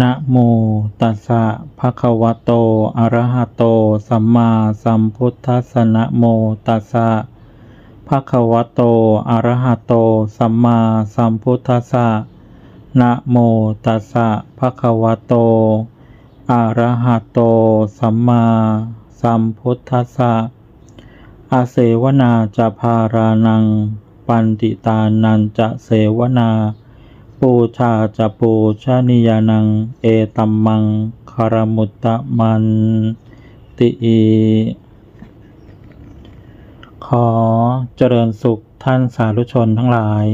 นะโมตัสสะภะคะวะโต อะระหะโต สัมมาสัมพุทธัสสะนะโมตัสสะภะคะวะโต อะระหะโต สัมมาสัมพุทธัสสะนะโมตัสสะภะคะวะโต อะระหะโต สัมมาสัมพุทธัสสะอาเสวนาจะพารานัง ปันติตานันจะเสวนา ปูชาจะปูชนิยานัง เอตัมมังคารมุตตะมันติอีขอเจริญสุขท่านสาธุชนทั้งหลาย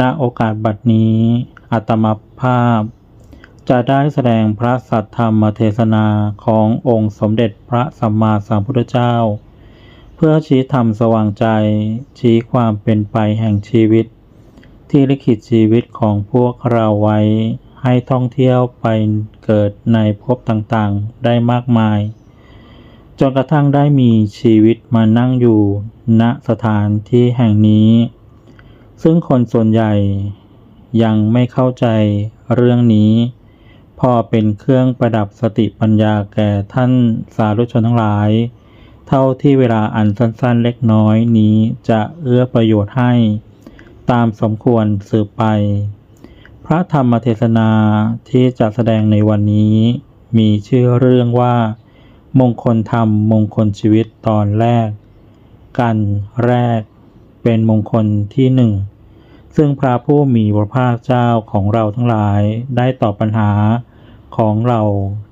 ณ โอกาสบัดนี้อัตมภาพ จะได้แสดงพระสัทธรรมเทศนาขององค์สมเด็จพระสัมมาสัมพุทธเจ้า เพื่อชี้ธรรมสว่างใจ ชี้ความเป็นไปแห่งชีวิต ที่ลิขิตชีวิตของพวกเราไว้ ให้ท่องเที่ยวไปเกิดในภพต่างๆ ได้มากมาย จนกระทั่งได้มีชีวิตมานั่งอยู่ณสถานที่แห่งนี้ ซึ่งคนส่วนใหญ่ยังไม่เข้าใจเรื่องนี้ พอเป็นเครื่องประดับสติปัญญาแก่ท่านสาธุชนทั้งหลาย เท่าที่เวลาอันสั้นๆเล็กน้อยนี้จะเอื้อประโยชน์ให้ ตามสมควรสืบไป พระธรรมเทศนาที่จะแสดงในวันนี้ มีชื่อเรื่องว่า มงคลธรรมมงคลชีวิตตอนแรก กันแรก เป็นมงคลที่หนึ่งซึ่งพระผู้มีพระภาคเจ้าของเราทั้งหลายได้ตอบปัญหาของเรา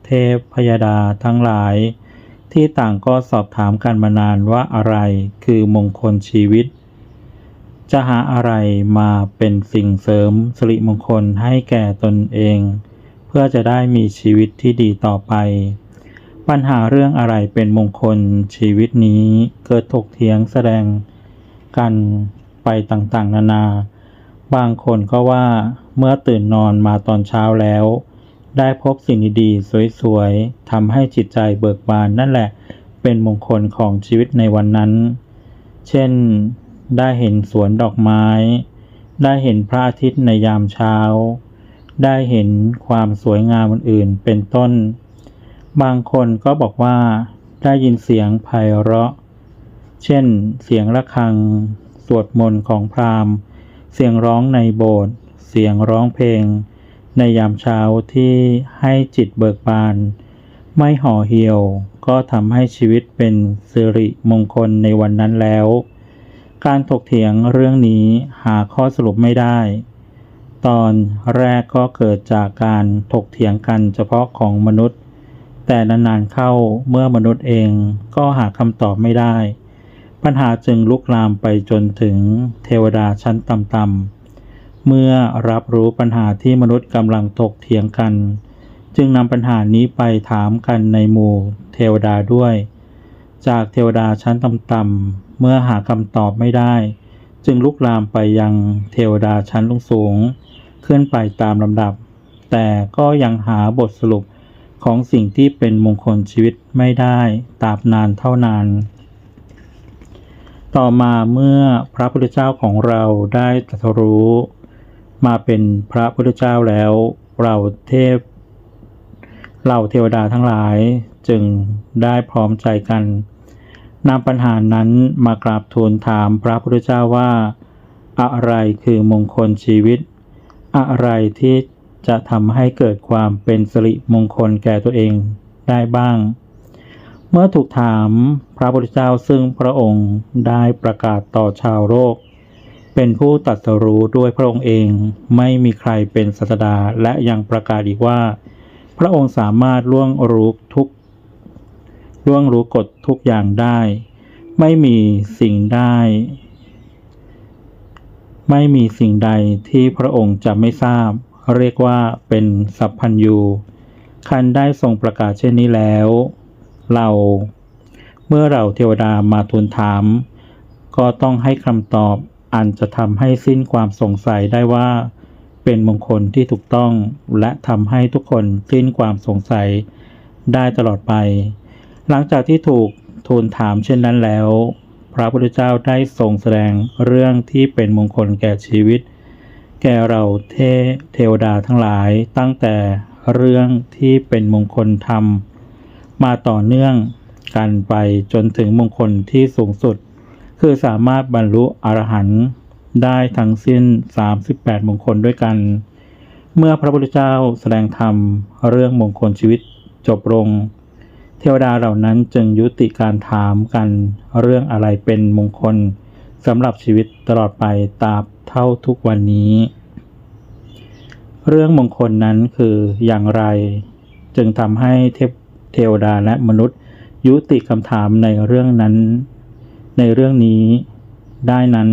เทพพยดาทั้งหลาย ที่ต่างก็สอบถามกันมานานว่าอะไรคือมงคลชีวิต จะหาอะไรมาเป็นสิ่งเสริมสิริมงคลให้แก่ตนเอง เพื่อจะได้มีชีวิตที่ดีต่อไป ปัญหาเรื่องอะไรเป็นมงคลชีวิตนี้เกิดถกเถียงแสดงกันไปต่างๆ นานา บางคนก็ว่าเมื่อตื่นนอนมาตอนเช้าแล้ว ได้พบสิ่งดีๆสวยๆทำให้จิตใจเบิกบานนั่นแหละเป็นมงคลของชีวิตในวันนั้น เช่น ได้เห็นสวนดอกไม้ ได้เห็นพระอาทิตย์ในยามเช้า ได้เห็นความสวยงามอื่นๆ เป็นต้น บางคนก็บอกว่าได้ยินเสียงไพเราะ เช่น เสียงระฆัง สวดมนต์ของพราหมณ์ เสียงร้องในโบสถ์ เสียงร้องเพลง ในยามเช้าที่ให้จิตเบิกบาน ไม่ห่อเหี่ยว ก็ทำให้ชีวิตเป็นสิริมงคลในวันนั้นแล้ว การถกเถียงเรื่องนี้หาข้อสรุปไม่ได้ ตอนแรกก็เกิดจากการถกเถียงกันเฉพาะของมนุษย์ แต่นานๆเข้าเมื่อมนุษย์เองก็หาคำตอบไม่ได้ ปัญหาจึงลุกลามไปจนถึงเทวดาชั้นต่ำๆ เมื่อรับรู้ปัญหาที่มนุษย์กำลังถกเถียงกัน จึงนำปัญหานี้ไปถามกันในหมู่เทวดาด้วย จากเทวดาชั้นต่ำๆ เมื่อหาคำตอบไม่ได้ จึงลุกลามไปยังเทวดาชั้นลงสูง ขึ้นไปตามลำดับ แต่ก็ยังหาบทสรุปของสิ่งที่เป็นมงคลชีวิตไม่ได้ตราบนานเท่านาน ต่อมาเมื่อพระพุทธเจ้าของเราได้ตรัสรู้ มาเป็นพระพุทธเจ้าแล้วเราเทพเหล่าเทวดาทั้งหลายจึงได้พร้อมใจกัน นำปัญหานั้นมากราบทูลถามพระพุทธเจ้าว่า อะไรคือมงคลชีวิต อะไรที่จะทำให้เกิดความเป็นสิริมงคลแก่ตัวเองได้บ้าง เมื่อถูกถามพระพุทธเจ้าซึ่งพระองค์ได้ประกาศต่อชาวโลกเป็นผู้ตรัสรู้ด้วยพระองค์เองไม่มีใครเป็นศาสดาและยังประกาศอีกว่า พระองค์สามารถล่วงรู้ทุก ล่วงรู้กฎทุกอย่างได้ ไม่มีสิ่งได้ ไม่มีสิ่งใดที่พระองค์จะไม่ทราบ เรียกว่าเป็นสัพพัญญูคันได้ทรงประกาศเช่นนี้แล้ว เรา เมื่อเราเทวดามาทูลถาม ก็ต้องให้คำตอบอันจะทำให้สิ้นความสงสัยได้ว่า เป็นมงคลที่ถูกต้อง และทำให้ทุกคนสิ้นความสงสัยได้ตลอดไป หลังจากที่ถูกทูลถามเช่นนั้นแล้ว พระพุทธเจ้าได้ทรงแสดงเรื่องที่เป็นมงคลแก่ชีวิต แก่เราเทเทวดาทั้งหลายตั้งแต่เรื่องที่เป็นมงคลธรรม มาต่อเนื่องกันไปจนถึงมงคลที่สูงสุด คือสามารถบรรลุอรหันต์ได้ทั้งสิ้น 38 มงคลด้วยกัน เมื่อพระพุทธเจ้าแสดงธรรมเรื่องมงคลชีวิตจบลง เทวดาเหล่านั้นจึงยุติการถามกันเรื่องอะไรเป็นมงคลสำหรับชีวิตตลอดไปตราบเท่าทุกวันนี้ เรื่องมงคลนั้นคืออย่างไร จึงทำให้เทพเทวดาและมนุษย์ ยุติคำถามในเรื่องนั้น ในเรื่องนี้ได้นั้น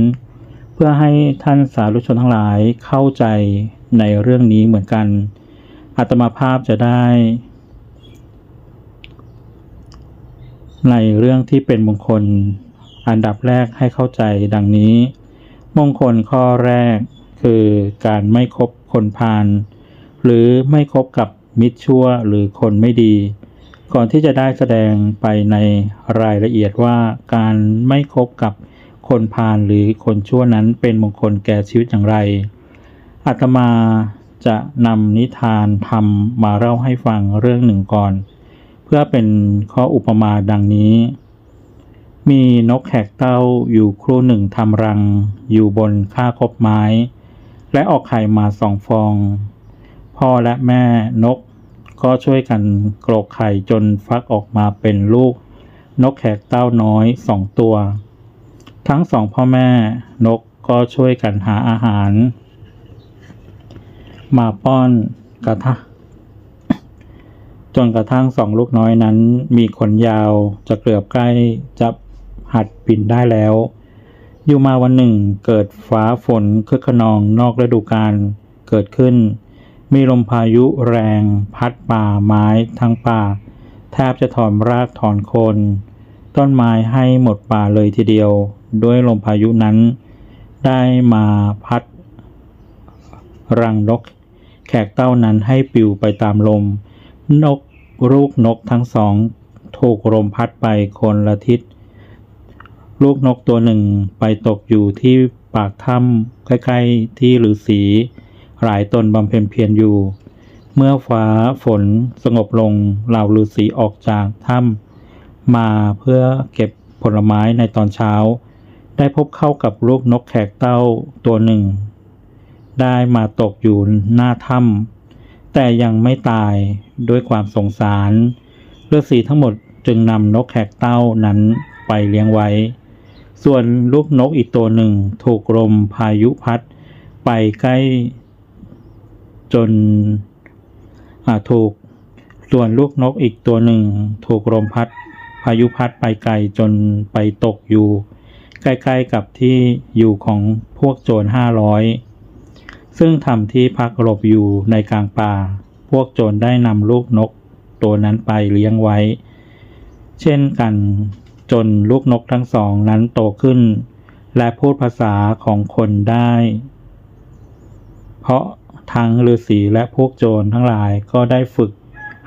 เพื่อให้ท่านสาธุชนทั้งหลายเข้าใจในเรื่องนี้เหมือนกันอาตมาภาพจะได้ ในเรื่องที่เป็นมงคล อันดับแรกให้เข้าใจดังนี้ มงคลข้อแรกคือการไม่คบคนพาลหรือไม่คบกับมิตรชั่วหรือคนไม่ดี ก่อนที่จะได้แสดงไปในรายละเอียดว่าการไม่คบกับคนพาลหรือคนชั่วนั้นเป็นมงคลแก่ชีวิตอย่างไรอาตมาจะนำนิทานธรรมมาเล่าให้ฟังเรื่องหนึ่งก่อน พื่อเป็นข้ออุปมาดังนี้ มีนกแขกเต้าอยู่ครู่หนึ่งทำรัง อยู่บนค่าคบไม้ และออกไข่มาสองฟอง พ่อและแม่นกก็ช่วยกันกรอกไข่จนฟักออกมาเป็นลูก นกแขกเต้าน้อยสองตัว ทั้งสองพ่อแม่นกก็ช่วยกันหาอาหาร มาป้อนกระทะ จนกระทั่งสองลูกน้อยนั้น มีขนยาวจะเกือบใกล้จะหัดบินได้แล้ว อยู่มาวันหนึ่งเกิดฟ้าฝนคึกขนองนอกฤดูกาลเกิดขึ้น มีลมพายุแรง พัดป่าไม้ทั้งป่า แทบจะถอนรากถอนโคนต้นไม้ให้หมดป่าเลยทีเดียว ด้วยลมพายุนั้น ได้มาพัด รังนก แขกเต้านั้นให้ปลิวไปตามลม นกลูกนกทั้งสองถูกลมพัดไปคนละทิศ ลูกนกตัวหนึ่งไปตกอยู่ที่ปากถ้ำใกล้ๆที่ฤาษีหลายตนบำเพ็ญเพียรอยู่ เมื่อฟ้าฝนสงบลงเหล่าฤาษีออกจากถ้ำมาเพื่อเก็บผลไม้ในตอนเช้า ได้พบเข้ากับลูกนกแขกเต้าตัวหนึ่ง ได้มาตกอยู่หน้าถ้ำแต่ยังไม่ตาย ด้วยความสงสารฤาษีทั้งหมดจึงนำนกแขกเต้านั้นไปเลี้ยงไว้ ส่วนลูกนกอีกตัวหนึ่งถูกลมพายุพัด ไปใกล้จนอาถูกส่วนลูกนกอีกตัวหนึ่ง ถูกลมพัด พายุพัดไปไกลจนไปตกอยู่ ใกล้ๆกับที่อยู่ของพวกโจรห้าร้อยซึ่งทำที่พักหลบอยู่ในกลางป่า วกโจรได้นำลูกนกตัวนั้นไปเลี้ยงไว้ เช่นกันจนลูกนกทั้งสองนั้นโตขึ้น และพูดภาษาของคนได้ เพราะทั้งฤาษีและพวกโจรทั้งหลายก็ได้ฝึก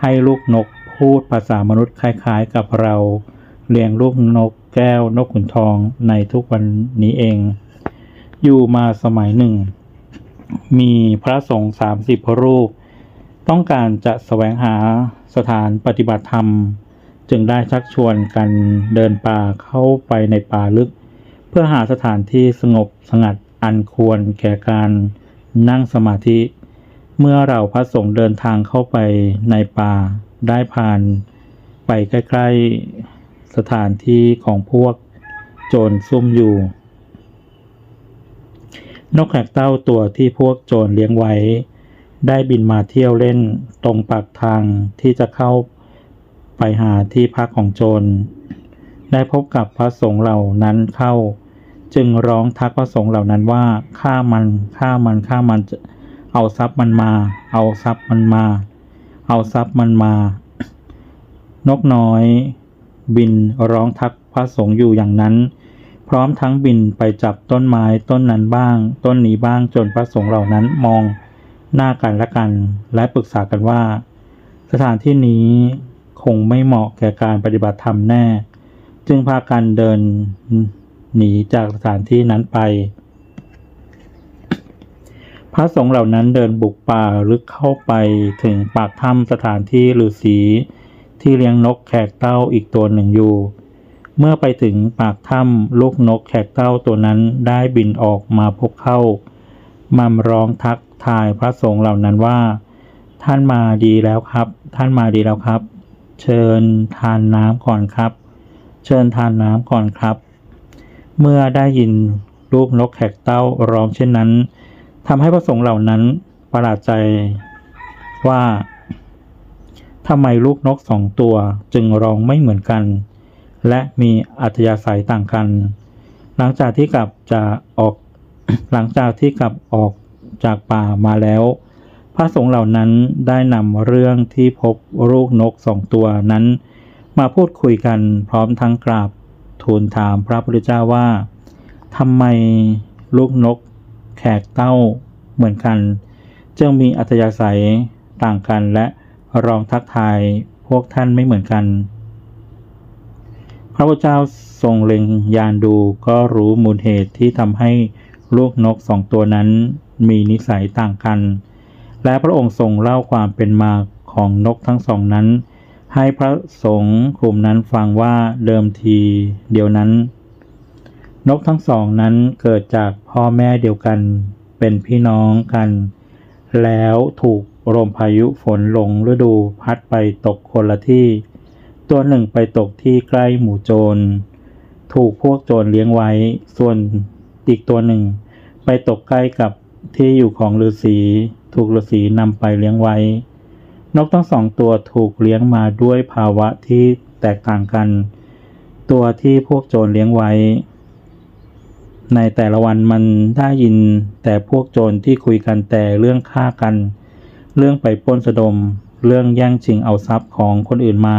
ให้ลูกนกพูดภาษามนุษย์คล้ายๆกับเรา เลี้ยงลูกนกแก้วนกขุนทองในทุกวันนี้เอง อยู่มาสมัยหนึ่ง มีพระสงฆ์สามสิบรูป ต้องการจะแสวงหาสถานปฏิบัติธรรม จึงได้ชักชวนกันเดินป่าเข้าไปในป่าลึก เพื่อหาสถานที่สงบสงัดอันควรแก่การนั่งสมาธิ เมื่อเราพระสงฆ์เดินทางเข้าไปในป่าได้ผ่านไปใกล้ ๆ สถานที่ของพวกโจรซุ่มอยู่ นกแขกเต้าตัวที่พวกโจรเลี้ยงไว้ ได้บินมาเที่ยวเล่นตรงปากทางที่จะเข้าไปหาที่พักของโจร ได้พบกับพระสงฆ์เหล่านั้นเข้า จึงร้องทักพระสงฆ์เหล่านั้นว่าฆ่ามันฆ่ามันฆ่ามัน เอาทรัพย์มันมา เอาทรัพย์มันมา เอาทรัพย์มันมา นกน้อย บินร้องทักพระสงฆ์อยู่อย่างนั้น พร้อมทั้งบินไปจับต้นไม้ต้นนั้นบ้าง ต้นนี้บ้างจนพระสงฆ์เหล่านั้นมอง หน้ากันและกันและปรึกษากันว่า สถานที่นี้คงไม่เหมาะแก่การปฏิบัติธรรมแน่ จึงพากันเดินหนีจากสถานที่นั้นไป พระสงฆ์เหล่านั้นเดินบุกป่าลึกเข้าไปถึงปากถ้ำสถานที่ฤาษีที่เลี้ยงนกแขกเต้าอีกตัวหนึ่งอยู่ เมื่อไปถึงปากถ้ำลูกนกแขกเต้าตัวนั้นได้บินออกมาพบเข้ามัมร้องทัก ทายพระสงฆ์เหล่านั้นว่า ท่านมาดีแล้วครับ ท่านมาดีแล้วครับ เชิญทานน้ำก่อนครับ เชิญทานน้ำก่อนครับ เมื่อได้ยินลูกนกแขกเต้าร้องเช่นนั้นทำให้พระสงฆ์เหล่านั้นประหลาดใจว่าทำไมลูกนกสองตัวจึงร้องไม่เหมือนกัน และมีอัธยาศัยต่างกัน หลังจากที่กลับจะออก หลังจากที่กลับออก จากป่ามาแล้ว พระสงฆ์เหล่านั้นได้นำเรื่องที่พบลูกนกสองตัวนั้น มาพูดคุยกันพร้อมทั้งกราบทูลถามพระพุทธเจ้าว่าทำไมลูกนกแขกเต้าเหมือนกัน จึงมีอัธยาศัยต่างกันและรองทักทายพวกท่านไม่เหมือนกัน พระพุทธเจ้าทรงเล็งยานดูก็รู้มูลเหตุที่ทำให้ลูกนกสองตัวนั้น มีนิสัยต่างกัน และพระองค์ทรงเล่าความเป็นมาของนกทั้งสองนั้น ให้พระสงฆ์กลุ่มนั้นฟังว่าเดิมทีเดียวนั้น นกทั้งสองนั้นเกิดจากพ่อแม่เดียวกัน เป็นพี่น้องกัน แล้วถูกลมพายุฝนลงฤดูพัดไปตกคนละที่ ตัวหนึ่งไปตกที่ใกล้หมู่โจร ถูกพวกโจรเลี้ยงไว้ ส่วนอีกตัวหนึ่ง ไปตกใกล้กับ ที่อยู่ของฤาษีถูกฤาษีนำไปเลี้ยงไว้ นกทั้งสองตัวถูกเลี้ยงมาด้วยภาวะที่แตกต่างกัน ตัวที่พวกโจรเลี้ยงไว้ ในแต่ละวันมันได้ยินแต่พวกโจรที่คุยกันแต่เรื่องฆ่ากัน เรื่องไปป้นสะดม เรื่องแย่งชิงเอาทรัพย์ของคนอื่นมา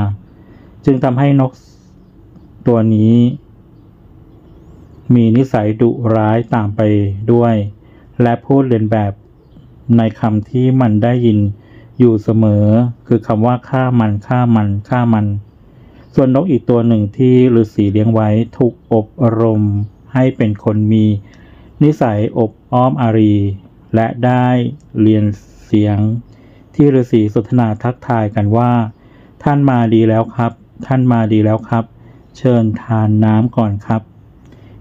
จึงทำให้นกตัวนี้ มีนิสัยดุร้ายตามไปด้วย และพูดเลียนแบบในคำที่มันได้ยินอยู่เสมอ คือคำว่าฆ่ามันฆ่ามันฆ่ามัน ส่วนนกอีกตัวหนึ่งที่ฤาษีเลี้ยงไว้ถูกอบรมให้เป็นคนมี นิสัยอบอ้อมอารี และได้เรียนเสียง ที่ฤาษีสนทนาทักทายกันว่า ท่านมาดีแล้วครับ ท่านมาดีแล้วครับ เชิญทานน้ำก่อนครับ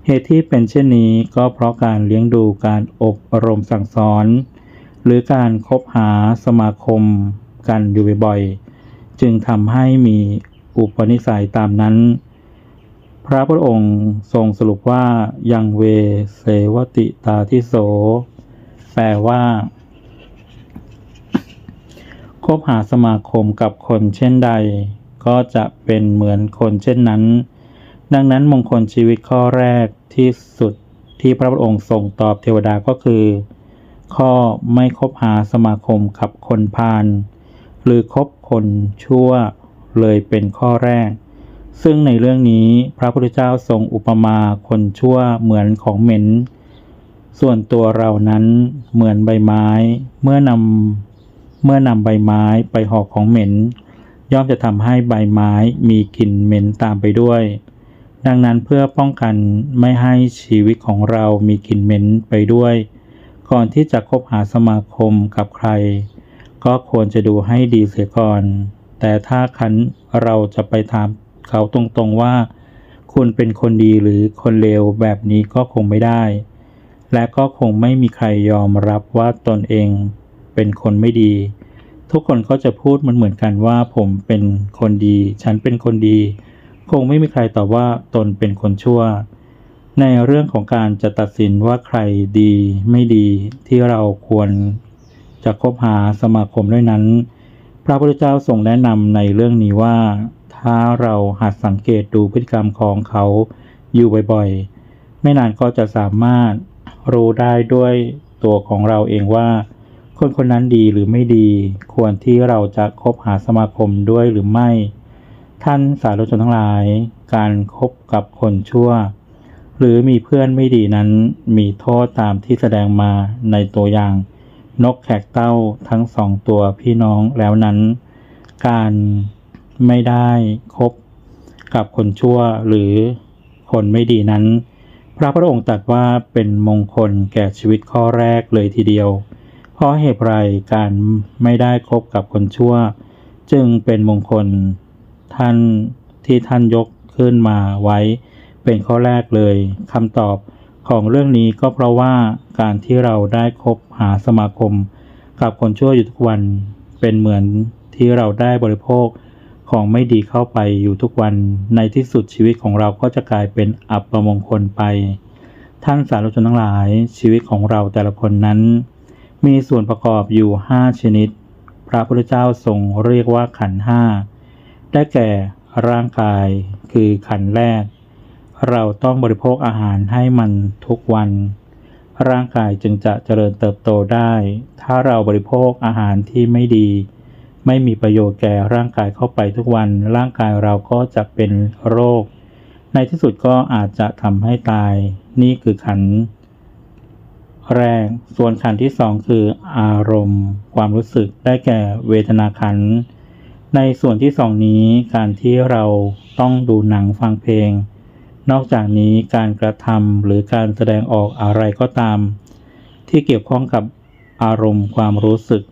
เหตุที่เป็นเช่นนี้ก็เพราะการเลี้ยงดูการอบรมสั่งสอน หรือการคบหาสมาคมกันอยู่บ่อยๆ จึงทำให้มีอุปนิสัยตามนั้น พระพุทธองค์ทรงสรุปว่ายังเวเสวติตาทิโส แปลว่า คบหาสมาคมกับคนเช่นใด ก็จะเป็นเหมือนคนเช่นนั้น ดังนั้นมงคลชีวิตข้อแรกที่สุดที่พระองค์ทรงตอบเทวดาก็คือ ข้อไม่คบหาสมาคมกับคนพาลหรือคบคนชั่วเลยเป็นข้อแรก ซึ่งในเรื่องนี้พระพุทธเจ้าทรงอุปมาคนชั่วเหมือนของเหม็น ส่วนตัวเรานั้นเหมือนใบไม้ เมื่อนำเมื่อนำใบไม้ไปห่อของเหม็น ย่อมจะทำให้ใบไม้มีกลิ่นเหม็นตามไปด้วย ดังนั้นเพื่อป้องกันไม่ให้ชีวิตของเรามีกลิ่นเหม็นไปด้วย ก่อนที่จะคบหาสมาคมกับใคร ก็ควรจะดูให้ดีเสียก่อน แต่ถ้าคันเราจะไปถามเขาตรงๆว่า คุณเป็นคนดีหรือคนเลวแบบนี้ก็คงไม่ได้ และก็คงไม่มีใครยอมรับว่าตนเองเป็นคนไม่ดี ทุกคนก็จะพูดมันเหมือนกันว่าผมเป็นคนดี ฉันเป็นคนดี คงไม่มีใครตอบว่าตนเป็นคนชั่ว ในเรื่องของการจะตัดสินว่าใครดีไม่ดีที่เราควรจะคบหาสมาคมด้วยนั้น พระพุทธเจ้าทรงแนะนำในเรื่องนี้ว่า ถ้าเราหัดสังเกตดูพฤติกรรมของเขาอยู่บ่อยๆ ไม่นานก็จะสามารถรู้ได้ด้วยตัวของเราเองว่า คนคนนั้นดีหรือไม่ดี ควรที่เราจะคบหาสมาคมด้วยหรือไม่ ท่านสาธุชนทั้งหลาย การครบกับคนชั่ว หรือมีเพื่อนไม่ดีนั้นมีโทษตามที่แสดงมาในตัวอย่าง นกแขกเต้าทั้งสองตัวพี่น้องแล้วนั้น การไม่ได้คบกับคนชั่วหรือคนไม่ดีนั้น พระพุทธองค์ตรัสว่าเป็นมงคลแก่ชีวิตข้อแรกเลยทีเดียว เพราะเหตุไรการไม่ได้คบกับคนชั่ว จึงเป็นมงคล ท่านที่ท่านยกขึ้นมาไว้เป็นข้อแรกเลยคำตอบของเรื่องนี้ก็เพราะว่าการที่เราได้คบหาสมาคม กับคนชั่วอยู่ทุกวันเป็นเหมือนที่เราได้บริโภคของไม่ดีเข้าไปอยู่ทุกวันในที่สุดชีวิตของเราก็จะกลายเป็นอับประมงคลไป ท่านสาธุชนทั้งหลายชีวิตของเราแต่ละคนนั้น มีส่วนประกอบอยู่ห้าชนิด พระพุทธเจ้าทรงเรียกว่าขันห้า ได้แก่ร่างกายคือขันแรก เราต้องบริโภคอาหารให้มันทุกวัน ร่างกายจึงจะเจริญเติบโตได้ ถ้าเราบริโภคอาหารที่ไม่ดี ไม่มีประโยชน์แก่ร่างกายเข้าไปทุกวัน ร่างกายเราก็จะเป็นโรค ในที่สุดก็อาจจะทำให้ตาย นี่คือขันแรกส่วนขันที่สองคืออารมณ์ ความรู้สึกได้แก่เวทนาขันธ์ ในส่วนที่สองนี้การที่เราต้องดูหนังฟังเพลง นอกจากนี้การกระทำหรือการแสดงออกอะไรก็ตาม ที่เกี่ยวข้องกับอารมณ์ความรู้สึก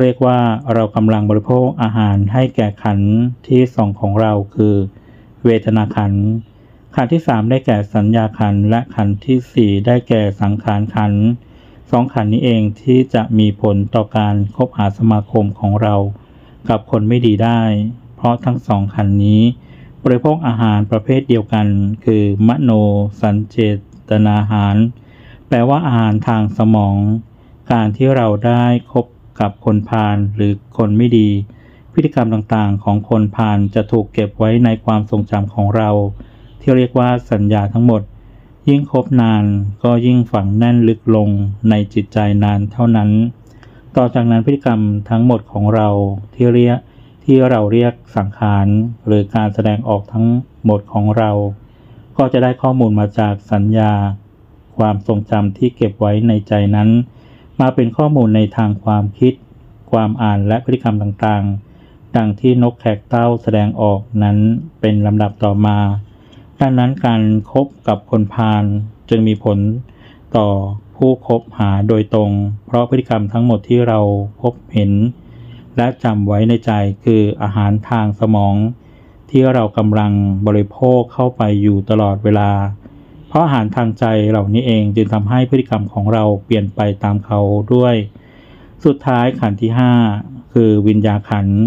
เรียกว่าเรากำลังบริโภคอาหารให้แก่ขันที่สองของเราคือ เวทนาขัน ขันที่สามได้แก่สัญญาขันและขันที่สี่ได้แก่สังขารขันสองขันนี้เองที่จะมีผลต่อการคบหาสมาคมของเรา กับคนไม่ดีได้ เพราะทั้งสองขันนี้ บริโภคอาหารประเภทเดียวกัน คือมโนสัญเจตนาอาหาร แปลว่าอาหารทางสมอง การที่เราได้คบกับคนพาลหรือคนไม่ดี พฤติกรรมต่างๆ ของคนพาลจะถูกเก็บไว้ในความทรงจำของเรา ที่เรียกว่าสัญญาทั้งหมด ยิ่งคบนานก็ยิ่งฝังแน่นลึกลงในจิตใจนานเท่านั้น ต่อจากนั้นพฤติกรรมทั้งหมดของเราที่เรียกที่เราเรียกสังขารหรือการแสดงออกทั้งหมดของเรา ก็จะได้ข้อมูลมาจากสัญญา ความทรงจำที่เก็บไว้ในใจนั้น มาเป็นข้อมูลในทางความคิด ความอ่านและพฤติกรรมต่างๆ ดังที่นกแขกเต้าแสดงออกนั้นเป็นลำดับต่อมาดังนั้นการครบกับคนพาลจึงมีผลต่อ ผู้คบหาโดยตรง เพราะพฤติกรรมทั้งหมดที่เราพบเห็น และจำไว้ในใจคืออาหารทางสมอง ที่เรากำลังบริโภคเข้าไปอยู่ตลอดเวลา เพราะอาหารทางใจเหล่านี้เองจึงทำให้พฤติกรรมของเราเปลี่ยนไปตามเขาด้วย สุดท้ายขันที่ 5 คือวิญญาขันธ์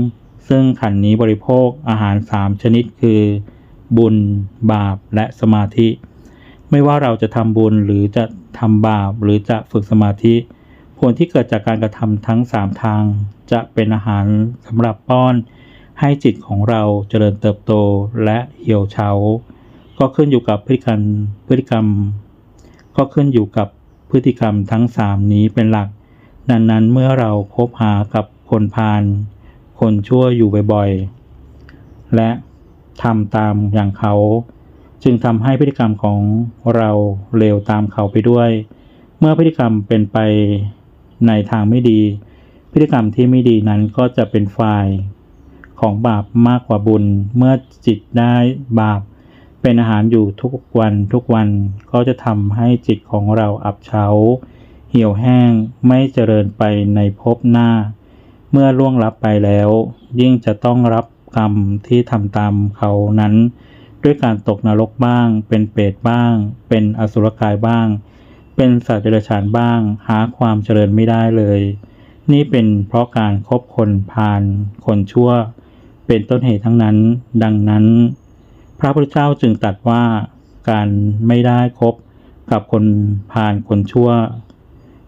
ซึ่งขันธ์นี้บริโภคอาหาร 3 ชนิดคือ บุญ บาปและสมาธิ ไม่ว่าเราจะทำบุญหรือจะทำบาปหรือจะฝึกสมาธิ ผลที่เกิดจากการกระทำทั้ง 3 ทาง จะเป็นอาหารสำหรับป้อน ให้จิตของเราเจริญเติบโตและเหี่ยวเฉา ก็ขึ้นอยู่กับพฤติกรรมพฤติกรรม ก็ขึ้นอยู่กับพฤติกรรมทั้ง 3 นี้เป็นหลัก ดังนั้นเมื่อเราคบหากับคนพาลคนชั่วอยู่บ่อยๆ และทำตามอย่างเขา จึงทำให้พฤติกรรมของเราเลวตามเขาไปด้วย เมื่อพฤติกรรมเป็นไปในทางไม่ดี พฤติกรรมที่ไม่ดีนั้นก็จะเป็นฝ่ายของบาปมากกว่าบุญ เมื่อจิตได้บาปเป็นอาหารอยู่ทุกวันทุกวันก็จะทำให้จิตของเราอับเฉาเหี่ยวแห้งไม่เจริญไปในภพหน้า เมื่อล่วงลับไปแล้ว ยิ่งจะต้องรับกรรมที่ทำตามเขานั้น ด้วยการตกนรกบ้าง เป็นเปรตบ้าง เป็นอสุรกายบ้าง เป็นสัตว์เดรัจฉานบ้าง หาความเจริญไม่ได้เลย นี่เป็นเพราะการครบคนพาลคนชั่ว เป็นต้นเหตุทั้งนั้น ดังนั้น พระพุทธเจ้าจึงตรัสว่าการไม่ได้คบกับคนพาลคนชั่ว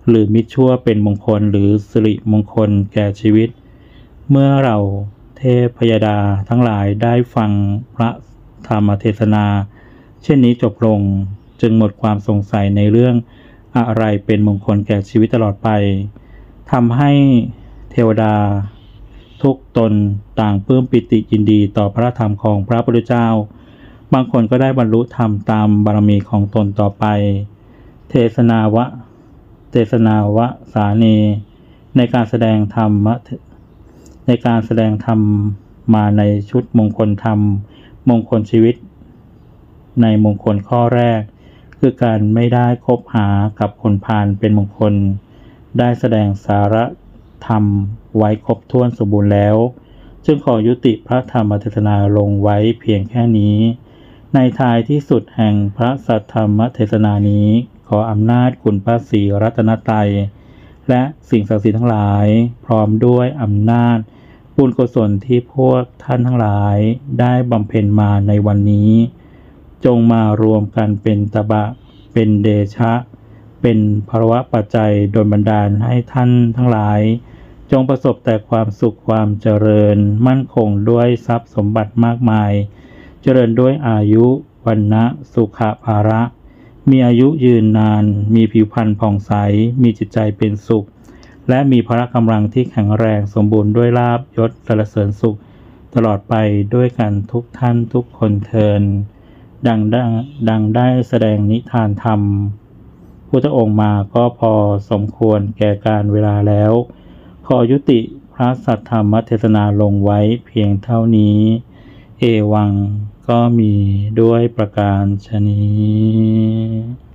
หรือมิตรชั่วเป็นมงคลหรือสิริมงคลแก่ชีวิต เมื่อเราเทพพยดาทั้งหลายได้ฟังพระ ธรรมเทศนา เช่นนี้จบลง จึงหมดความสงสัยในเรื่องอะไรเป็นมงคลแก่ชีวิตตลอดไปทำให้เทวดา ทุกตนต่างปลื้มปิติยินดีต่อพระธรรมของพระพุทธเจ้า บางคนก็ได้บรรลุธรรมตามบารมีของตนต่อไป เทศนาวะ เทศนาวะสาเนในการแสดงธรรมในการแสดงธรรมมาในชุดมงคลธรรม มงคลชีวิต ในมงคลข้อแรก คือการไม่ได้คบหากับคนพาลเป็นมงคล ได้แสดงสาระธรรมไว้ครบถ้วนสมบูรณ์แล้ว จึงขอยุติพระธรรมเทศนาลงไว้เพียงแค่นี้ ในท้ายที่สุดแห่งพระสัทธรรมเทศนานี้ขออำนาจคุณพระศรีรัตนตรัยและสิ่งศักดิ์สิทธิ์ทั้งหลาย พร้อมด้วยอำนาจ บุญกุศลที่พวกท่านทั้งหลายได้บำเพ็ญมาในวันนี้ จงมารวมกันเป็นตบะ เป็นเดชะ เป็นภาวะปัจจัยโดนบันดาลให้ท่านทั้งหลาย จงประสบแต่ความสุขความเจริญ มั่นคงด้วยทรัพย์สมบัติมากมาย เจริญด้วยอายุวันนะสุขภาระ มีอายุยืนนาน มีผิวพรรณผ่องใส มีจิตใจเป็นสุข และมีพละกำลังที่แข็งแรงสมบูรณ์ด้วยลาบยศสรรเสริญสุข ตลอดไปด้วยกันทุกท่านทุกคนเทินดังดังดังได้แสดงนิทานธรรม พุทธองค์มาก็พอสมควรแก่การเวลาแล้ว ขอยุติพระสัทธรรมเทศนาลงไว้เพียงเท่านี้ เอวังก็มีด้วยประการชนี้